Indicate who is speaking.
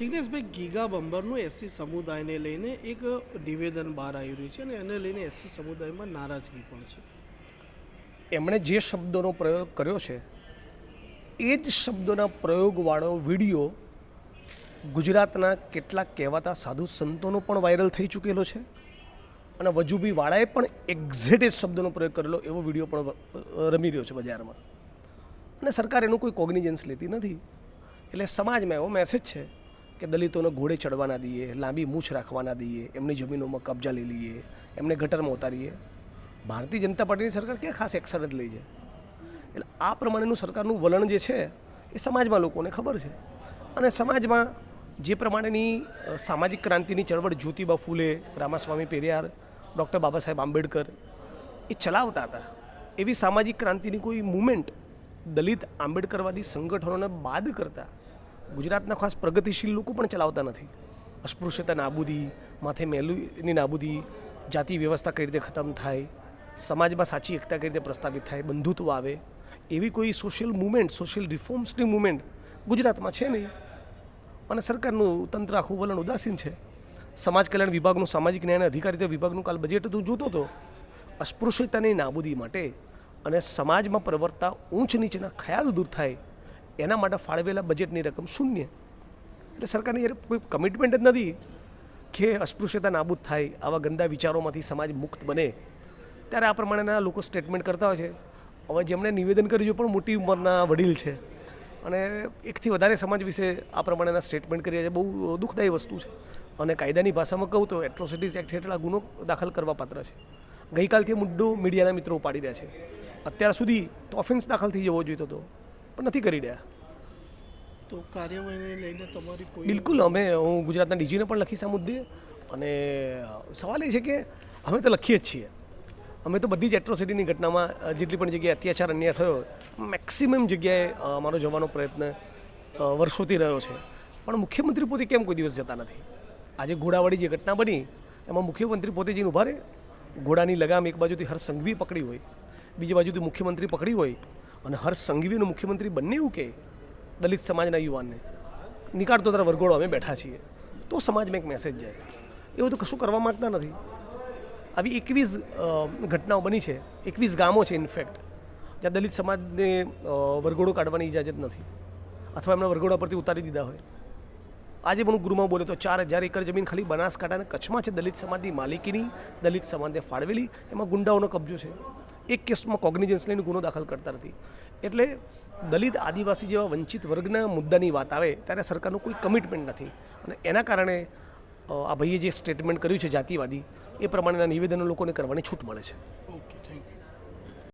Speaker 1: જિગ્નેશભાઈ giga બંબરનું SC સમુદાયને લઈને એક નિવેદન બહાર આવી રહ્યું છે અને એને લઈને એસસી સમુદાયમાં નારાજગી પણ છે.
Speaker 2: એમણે જે શબ્દોનો પ્રયોગ કર્યો છે, એ જ શબ્દોના પ્રયોગવાળો વીડિયો ગુજરાતના કેટલાક કહેવાતા સાધુ સંતોનો પણ વાયરલ થઈ ચૂકેલો છે અને વજુબી વાળાએ પણ એક્ઝેટ એ શબ્દનો પ્રયોગ કરેલો એવો વીડિયો પણ રમી રહ્યો છે બજારમાં. અને સરકાર એનું કોઈ કોગ્નિજન્સ લેતી નથી. એટલે સમાજમાં એવો મેસેજ છે કે દલિતોને ઘોડે ચડવા ના દઈએ, લાંબી મૂછ રાખવા ના દઈએ, એમની જમીનોમાં કબજા લઈ લઈએ, એમને ગટરમાં ઉતારીએ. ભારતીય જનતા પાર્ટીની સરકાર ક્યાં ખાસ એક્શન જ લઈ છે એટલે આ પ્રમાણેનું સરકારનું વલણ જે છે, એ સમાજમાં લોકોને ખબર છે. અને સમાજમાં જે પ્રમાણેની સામાજિક ક્રાંતિની ચળવળ જ્યોતિબા ફૂલે, રામાસ્વામી પેરિયાર, ડૉક્ટર બાબા સાહેબ આંબેડકર, એ ચલાવતા હતા. એવી સામાજિક ક્રાંતિની કોઈ મુમેન્ટ દલિત આંબેડકરવાદી સંગઠનોને બાદ કરતા ગુજરાતના ખાસ પ્રગતિશીલ લોકો પણ ચલાવતા નથી. અસ્પૃશ્યતા, નાબૂદી, માથે મેલુની નાબૂદી, જાતિ વ્યવસ્થા કઈ રીતે ખતમ થાય, સમાજમાં સાચી એકતા કઈ રીતે પ્રસ્થાપિત થાય, બંધુત્વ આવે, એવી કોઈ સોશિયલ મુવમેન્ટ સોશિયલ રિફોર્મ્સની મુવમેન્ટ ગુજરાતમાં છે નહીં. અને સરકારનું તંત્ર આખું વલણ ઉદાસીન છે. સમાજ કલ્યાણ વિભાગનું સામાજિક ન્યાય અને અધિકારીતા વિભાગનું કાલ બજેટ તું જોતો હતો અસ્પૃશ્યતાની નાબૂદી માટે અને સમાજમાં પ્રવર્તા ઊંચ નીચેના ખ્યાલ દૂર થાય એના માટે ફાળવેલા બજેટની રકમ શૂન્ય. એટલે સરકારની યાર કોઈ કમિટમેન્ટ જ નથી કે અસ્પૃશ્યતા નાબૂદ થાય, આવા ગંદા વિચારોમાંથી સમાજ મુક્ત બને. ત્યારે આ પ્રમાણેના લોકો સ્ટેટમેન્ટ કરતા હોય છે. હવે જેમણે નિવેદન કર્યું પણ મોટી ઉંમરના વડીલ છે. અને એકથી વધારે સમાજ વિશે આ પ્રમાણેના સ્ટેટમેન્ટ કર્યા છે. બહુ દુઃખદાયી વસ્તુ છે. અને કાયદાની ભાષામાં કહું તો એટ્રોસિટીઝ એક્ટ હેઠળ ગુનો દાખલ કરવા પાત્ર છે. ગઈકાલથી મુદ્દો મીડિયાના મિત્રો ઉપાડી રહ્યા છે. અત્યાર સુધી તો ઓફેન્સ દાખલ થઈ જવો જોઈતો હતો પણ નથી કરી રહ્યા.
Speaker 1: તો કાર્યવાહીને લઈને તમારી કોઈ
Speaker 2: બિલકુલ અમે હું ગુજરાતના ડીજીને પણ લખીશ આ મુદ્દે અને સવાલ એ છે કે અમે તો લખીએ જ છીએ. અમે તો બધી જ એટ્રોસિટીની ઘટનામાં જેટલી પણ જગ્યાએ અત્યાચાર અન્યાય થયો મેક્સિમમ જગ્યાએ અમારો જવાનો પ્રયત્ન વર્ષોથી રહ્યો છે. પણ મુખ્યમંત્રી પોતે કેમ કોઈ દિવસ જતા નથી? આજે ઘોડાવાળી જે ઘટના બની એમાં મુખ્યમંત્રી પોતે જઈને ઊભા રહે. ઘોડાની લગામ એક બાજુથી હર સંઘવી પકડી હોય. બીજી બાજુથી મુખ્યમંત્રી પકડી હોય અને હર્ષ સંઘવીનું મુખ્યમંત્રી બંને એવું કે દલિત સમાજના યુવાનને. નીકાળતો તારા વરઘોડો અમે બેઠા છીએ. તો સમાજમાં એક મેસેજ જાય. એવું તો કશું કરવા માગતા નથી. આવી એકવીસ ઘટનાઓ બની છે. એકવીસ ગામો છે ઇનફેક્ટ જ્યાં દલિત સમાજને વરઘોડો કાઢવાની ઇજાજત નથી. અથવા એમના વરઘોડા પરથી ઉતારી દીધા હોય. આજે પણ ગૃહમાં બોલ્યો તો ચાર હજાર એકર જમીન ખાલી બનાસકાંઠા અને કચ્છમાં છે. દલિત સમાજની માલિકીની, દલિત સમાજે ફાળવેલી. એમાં ગુંડાઓનો કબજો છે. એક કેસમાં કોગ્નિજન્સ લઈને ગુનો દાખલ કરતા નથી. એટલે દલિત આદિવાસી જેવા વંચિત વર્ગના મુદ્દાની વાત આવે, ત્યારે સરકારનું કોઈ કમિટમેન્ટ નથી. અને એના કારણે આ ભાઈએ જે સ્ટેટમેન્ટ કર્યું છે જાતિવાદી, એ પ્રમાણેના નિવેદનો લોકોને કરવાની છૂટ મળે છે.